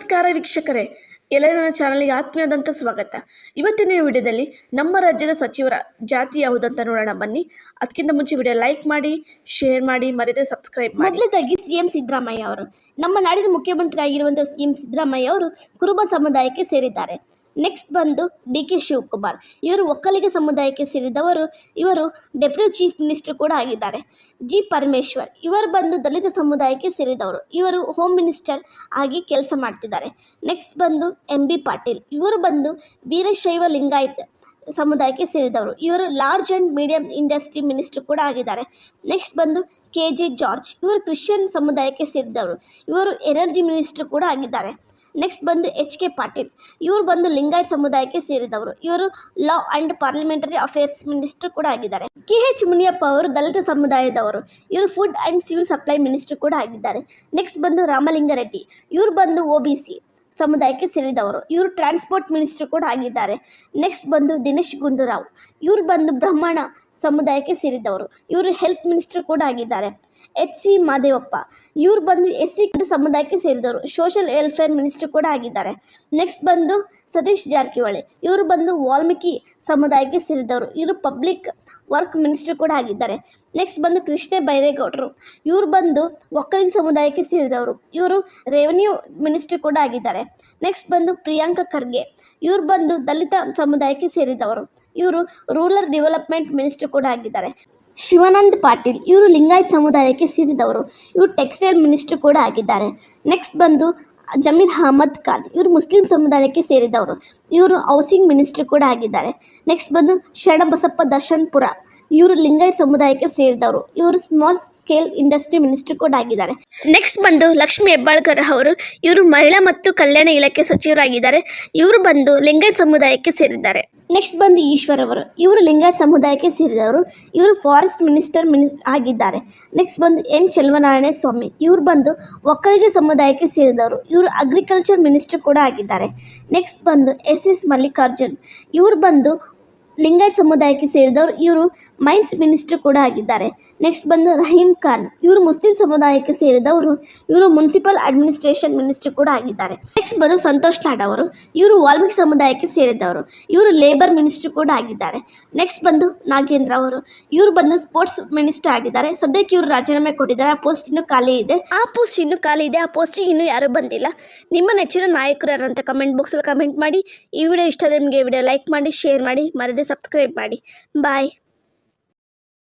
ನಮಸ್ಕಾರ ವೀಕ್ಷಕರೇ. ಎಲ್ಲರೂ ನನ್ನ ಚಾನಲ್ಗೆ ಆತ್ಮೀಯವಾದಂಥ ಸ್ವಾಗತ. ಇವತ್ತಿನ ವಿಡಿಯೋದಲ್ಲಿ ನಮ್ಮ ರಾಜ್ಯದ ಸಚಿವರ ಜಾತಿ ಯಾವುದಂತ ನೋಡೋಣ ಬನ್ನಿ. ಅದಕ್ಕಿಂತ ಮುಂಚೆ ವಿಡಿಯೋ ಲೈಕ್ ಮಾಡಿ, ಶೇರ್ ಮಾಡಿ, ಮರೆಯದೆ ಸಬ್ಸ್ಕ್ರೈಬ್ ಮಾಡಿ. ಮೊದಲದಾಗಿ ಸಿಎಂ ಸಿದ್ದರಾಮಯ್ಯ ಅವರು. ನಮ್ಮ ನಾಡಿನ ಮುಖ್ಯಮಂತ್ರಿ ಆಗಿರುವಂಥ ಸಿಎಂ ಸಿದ್ದರಾಮಯ್ಯ ಅವರು ಕುರುಬ ಸಮುದಾಯಕ್ಕೆ ಸೇರಿದ್ದಾರೆ. ನೆಕ್ಸ್ಟ್ ಬಂದು ಡಿ ಕೆ ಶಿವಕುಮಾರ್. ಇವರು ಒಕ್ಕಲಿಗ ಸಮುದಾಯಕ್ಕೆ ಸೇರಿದವರು, ಇವರು ಡೆಪ್ಯೂಟಿ ಚೀಫ್ ಮಿನಿಸ್ಟರ್ ಕೂಡ ಆಗಿದ್ದಾರೆ. ಜಿ. ಪರಮೇಶ್ವರ್, ಇವರು ಬಂದು ದಲಿತ ಸಮುದಾಯಕ್ಕೆ ಸೇರಿದವರು, ಇವರು ಹೋಮ್ ಮಿನಿಸ್ಟರ್ ಆಗಿ ಕೆಲಸ ಮಾಡ್ತಿದ್ದಾರೆ. ನೆಕ್ಸ್ಟ್ ಬಂದು ಎಂ. ಬಿ. ಪಾಟೀಲ್, ಇವರು ಬಂದು ವೀರಶೈವ ಲಿಂಗಾಯತ್ ಸಮುದಾಯಕ್ಕೆ ಸೇರಿದವರು, ಇವರು large and medium industry minister ಕೂಡ ಆಗಿದ್ದಾರೆ. ನೆಕ್ಸ್ಟ್ ಬಂದು ಕೆ. ಜೆ. ಜಾರ್ಜ್, ಇವರು ಕ್ರಿಶ್ಚಿಯನ್ ಸಮುದಾಯಕ್ಕೆ ಸೇರಿದವರು, ಇವರು ಎನರ್ಜಿ ಮಿನಿಸ್ಟರ್ ಕೂಡ ಆಗಿದ್ದಾರೆ. ನೆಕ್ಸ್ಟ್ ಬಂದು ಎಚ್ ಕೆ ಪಾಟೀಲ್ ಇವರು ಬಂದು ಲಿಂಗಾಯತ್ ಸಮುದಾಯಕ್ಕೆ ಸೇರಿದವರು. ಇವರು law and parliamentary affairs minister ಕೂಡ ಆಗಿದ್ದಾರೆ. ಕೆ ಎಚ್ ಮುನಿಯಪ್ಪ ಅವರು ದಲಿತ ಸಮುದಾಯದವರು. ಇವರು food and civil supply minister ಕೂಡ ಆಗಿದ್ದಾರೆ. ನೆಕ್ಸ್ಟ್ ಬಂದು ರಾಮಲಿಂಗಾರೆಡ್ಡಿ ಇವರು ಬಂದು ಒ ಸಮುದಾಯಕ್ಕೆ ಸೇರಿದವರು. ಇವರು ಟ್ರಾನ್ಸ್ಪೋರ್ಟ್ ಮಿನಿಸ್ಟರ್ ಕೂಡ ಆಗಿದ್ದಾರೆ. ನೆಕ್ಸ್ಟ್ ಬಂದು ದಿನೇಶ್ ಗುಂಡೂರಾವ್. ಇವರು ಬಂದು ಬ್ರಾಹ್ಮಣ ಸಮುದಾಯಕ್ಕೆ ಸೇರಿದವರು. ಇವರು ಹೆಲ್ತ್ ಮಿನಿಸ್ಟರ್ ಕೂಡ ಆಗಿದ್ದಾರೆ. ಎಚ್ ಸಿ ಮಾದೇವಪ್ಪ. ಇವರು ಬಂದು ಎಸ್ ಸಿ ಸಮುದಾಯಕ್ಕೆ ಸೇರಿದವರು. ಸೋಷಿಯಲ್ ವೆಲ್ಫೇರ್ ಮಿನಿಸ್ಟರ್ ಕೂಡ ಆಗಿದ್ದಾರೆ. ನೆಕ್ಸ್ಟ್ ಬಂದು ಸತೀಶ್ ಜಾರಕಿಹೊಳಿ. ಇವರು ಬಂದು ವಾಲ್ಮೀಕಿ ಸಮುದಾಯಕ್ಕೆ ಸೇರಿದವರು. ಇವರು ಪಬ್ಲಿಕ್ ವರ್ಕ್ ಮಿನಿಸ್ಟರ್ ಕೂಡ ಆಗಿದ್ದಾರೆ. ನೆಕ್ಸ್ಟ್ ಬಂದು ಕೃಷ್ಣ ಬೈರೇಗೌಡರು. ಇವರು ಬಂದು ಒಕ್ಕಲಿಗ ಸಮುದಾಯಕ್ಕೆ ಸೇರಿದವರು. ಇವರು ರೆವೆನ್ಯೂ ಮಿನಿಸ್ಟರ್ ಕೂಡ ಆಗಿದ್ದಾರೆ. ನೆಕ್ಸ್ಟ್ ಬಂದು ಪ್ರಿಯಾಂಕಾ ಖರ್ಗೆ. ಇವರು ಬಂದು ದಲಿತ ಸಮುದಾಯಕ್ಕೆ ಸೇರಿದವರು. ಇವರು ರೂರಲ್ ಡೆವಲಪ್ಮೆಂಟ್ ಮಿನಿಸ್ಟರ್ ಕೂಡ ಆಗಿದ್ದಾರೆ. ಶಿವಾನಂದ್ ಪಾಟೀಲ್, ಇವರು ಲಿಂಗಾಯತ್ ಸಮುದಾಯಕ್ಕೆ ಸೇರಿದವರು. ಇವರು ಟೆಕ್ಸ್ಟೈಲ್ ಮಿನಿಸ್ಟರ್ ಕೂಡ ಆಗಿದ್ದಾರೆ. ನೆಕ್ಸ್ಟ್ ಬಂದು ಜಮೀರ್ ಅಹಮದ್ ಖಾನ್, ಇವರು ಮುಸ್ಲಿಂ ಸಮುದಾಯಕ್ಕೆ ಸೇರಿದವರು. ಇವರು ಹೌಸಿಂಗ್ ಮಿನಿಸ್ಟರ್ ಕೂಡ ಆಗಿದ್ದಾರೆ. ನೆಕ್ಸ್ಟ್ ಬಂದು ಶರಣಬಸಪ್ಪ ದರ್ಶನ್ಪುರ, ಇವರು ಲಿಂಗಾಯತ್ ಸಮುದಾಯಕ್ಕೆ ಸೇರಿದವರು. ಇವರು ಸ್ಮಾಲ್ ಸ್ಕೇಲ್ ಇಂಡಸ್ಟ್ರಿ ಮಿನಿಸ್ಟರ್ ಕೂಡ ಆಗಿದ್ದಾರೆ. ನೆಕ್ಸ್ಟ್ ಬಂದು ಲಕ್ಷ್ಮಿ ಹೆಬ್ಬಾಳ್ಕರ್ ಅವರು, ಇವರು ಮಹಿಳಾ ಮತ್ತು ಕಲ್ಯಾಣ ಇಲಾಖೆ ಸಚಿವರಾಗಿದ್ದಾರೆ. ಇವರು ಬಂದು ಲಿಂಗಾಯತ್ ಸಮುದಾಯಕ್ಕೆ ಸೇರಿದ್ದಾರೆ. ನೆಕ್ಸ್ಟ್ ಬಂದು ಈಶ್ವರ್ ಅವರು. ಇವರು ಲಿಂಗಾಯತ್ ಸಮುದಾಯಕ್ಕೆ ಸೇರಿದವರು. ಇವರು ಫಾರೆಸ್ಟ್ ಮಿನಿಸ್ಟರ್ ಮಿನಿಸ್ ಆಗಿದ್ದಾರೆ. ನೆಕ್ಸ್ಟ್ ಬಂದು ಎನ್ ಚೆಲುವನಾರಾಯಣ ಸ್ವಾಮಿ. ಇವರು ಬಂದು ಒಕ್ಕಲಿಗ ಸಮುದಾಯಕ್ಕೆ ಸೇರಿದವರು. ಇವರು ಅಗ್ರಿಕಲ್ಚರ್ ಮಿನಿಸ್ಟರ್ ಕೂಡ ಆಗಿದ್ದಾರೆ. ನೆಕ್ಸ್ಟ್ ಬಂದು ಎಸ್ ಎಸ್ ಮಲ್ಲಿಕಾರ್ಜುನ್. ಇವರು ಬಂದು ಲಿಂಗಾಯತ್ ಸಮುದಾಯಕ್ಕೆ ಸೇರಿದವರು. ಇವರು ಮೈನ್ಸ್ ಮಿನಿಸ್ಟರ್ ಕೂಡ ಆಗಿದ್ದಾರೆ. ನೆಕ್ಸ್ಟ್ ಬಂದು ರಹೀಮ್ ಖಾನ್. ಇವರು ಮುಸ್ಲಿಂ ಸಮುದಾಯಕ್ಕೆ ಸೇರಿದವರು. ಇವರು ಮುನ್ಸಿಪಲ್ ಅಡ್ಮಿನಿಸ್ಟ್ರೇಷನ್ ಮಿನಿಸ್ಟರ್ ಕೂಡ ಆಗಿದ್ದಾರೆ. ನೆಕ್ಸ್ಟ್ ಬಂದು ಸಂತೋಷ್ ಲಾಡ್ ಅವರು. ಇವರು ವಾಲ್ಮೀಕಿ ಸಮುದಾಯಕ್ಕೆ ಸೇರಿದವರು. ಇವರು ಲೇಬರ್ ಮಿನಿಸ್ಟರ್ ಕೂಡ ಆಗಿದ್ದಾರೆ. ನೆಕ್ಸ್ಟ್ ಬಂದು ನಾಗೇಂದ್ರ ಅವರು. ಇವರು ಬಂದು ಸ್ಪೋರ್ಟ್ಸ್ ಮಿನಿಸ್ಟರ್ ಆಗಿದ್ದಾರೆ. ಸದ್ಯಕ್ಕೆ ಇವರು ರಾಜೀನಾಮೆ ಕೊಟ್ಟಿದ್ದಾರೆ. ಆ ಪೋಸ್ಟ್ ಇನ್ನು ಖಾಲಿ ಇದೆ. ಆ ಪೋಸ್ಟ್ ಇನ್ನೂ ಖಾಲಿ ಇದೆ. ಆ ಪೋಸ್ಟ್ ಇನ್ನೂ ಯಾರು ಬಂದಿಲ್ಲ. ನಿಮ್ಮ ನೆಚ್ಚಿನ ನಾಯಕರು ಯಾರು ಅಂತ ಕಮೆಂಟ್ ಬಾಕ್ಸಲ್ಲಿ ಕಮೆಂಟ್ ಮಾಡಿ. ಈ ವಿಡಿಯೋ ಇಷ್ಟ ಆದರೆ ನಿಮಗೆ ವಿಡಿಯೋ ಲೈಕ್ ಮಾಡಿ, ಶೇರ್ ಮಾಡಿ. ಮರದೇ ಸಬ್ಸ್ಕ್ರೈಬ್ ಮಾಡಿ. ಬಾಯ್